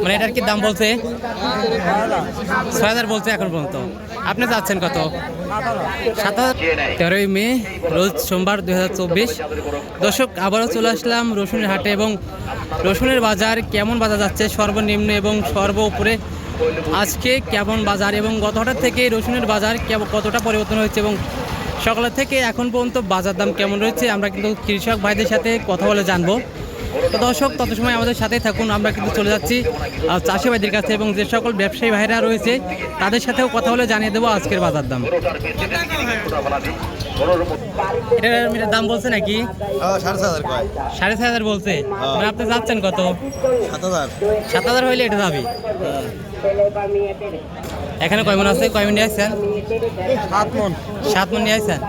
মানে এটার কি দাম বলছে? ছয় হাজার বলছে এখন পর্যন্ত। আপনি চাচ্ছেন কত? সাত হাজার তেরোই মে, রোজ সোমবার দুই হাজার চব্বিশ। দর্শক, আবারও চলে আসলাম রসুনের হাটে এবং রসুনের বাজার কেমন বাজার যাচ্ছে সর্বনিম্ন এবং সর্ব উপরে আজকে কেমন বাজার এবং গত হঠাৎ থেকে রসুনের বাজার কতটা পরিবর্তন হয়েছে এবং সকালের থেকে এখন পর্যন্ত বাজার দাম কেমন রয়েছে? আমরা কিন্তু কৃষক ভাইদের সাথে কথা বলে জানব। তো দর্শক তত সময় আমাদের সাথেই থাকুন আমরা কিন্তু চলে যাচ্ছি চাষি ভাইদের কাছে এবং যে সকল ব্যবসায়ী ভাইরা রয়েছে তাদের সাথেও কথা বলে জানিয়ে দেবো আজকের বাজার দাম। এটার দাম বলছে নাকি? সাড়ে ছয় হাজার বলছে। মানে আপনি যাচ্ছেন কত? সাত হাজার। সাত হাজার হইলে এটা যাবে। এখানে কয় মন আছে? কয় মন নিয়ে আসছেন? সাত মন। সাত মন নিয়ে আসছেন?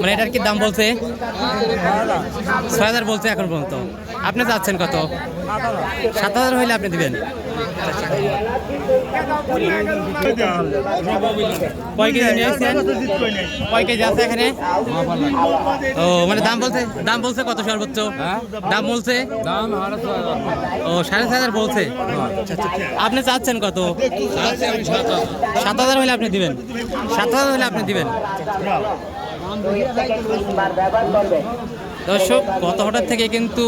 মানে এটার কি দাম বলছে? ছয় হাজার বলছে এখন পর্যন্ত। আপনি যাচ্ছেন কত? সাত হাজার হইলে আপনি দিবেন। কয় কেজি নিয়ে আসছেন? কয় কেজি আছে এখানে? ও মানে দাম বলছে দাম বলছে কত সর্বোচ্চ? দাম বলছে? ও সাড়ে ছয় হাজার বলছে? আপনি চাচ্ছেন কত? সাত হাজার হলে আপনি দিবেন। সাত হাজার হলে আপনি দিবেন। দর্শক, গত হঠাৎ থেকে কিন্তু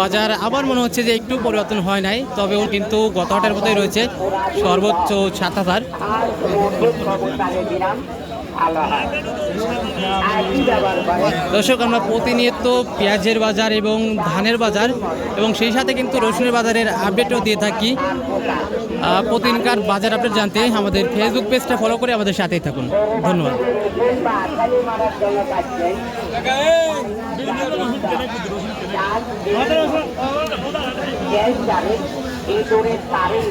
বাজার আবার মনে হচ্ছে যে একটু পরিবর্তন হয় নাই তবে ও কিন্তু গত হঠাৎ মতোই রয়েছে সর্বোচ্চ সাত হাজার। দর্শক আমরা প্রতিনিয়ত পেঁয়াজের বাজার এবং ধানের বাজার এবং সেই সাথে কিন্তু রসুনের বাজারের আপডেটও দিয়ে থাকি। প্রতিদিনকার বাজার আপডেট জানতে আমাদের ফেসবুক পেজটা ফলো করে আমাদের সাথেই থাকুন। ধন্যবাদ। এই দৌড়ে তারেই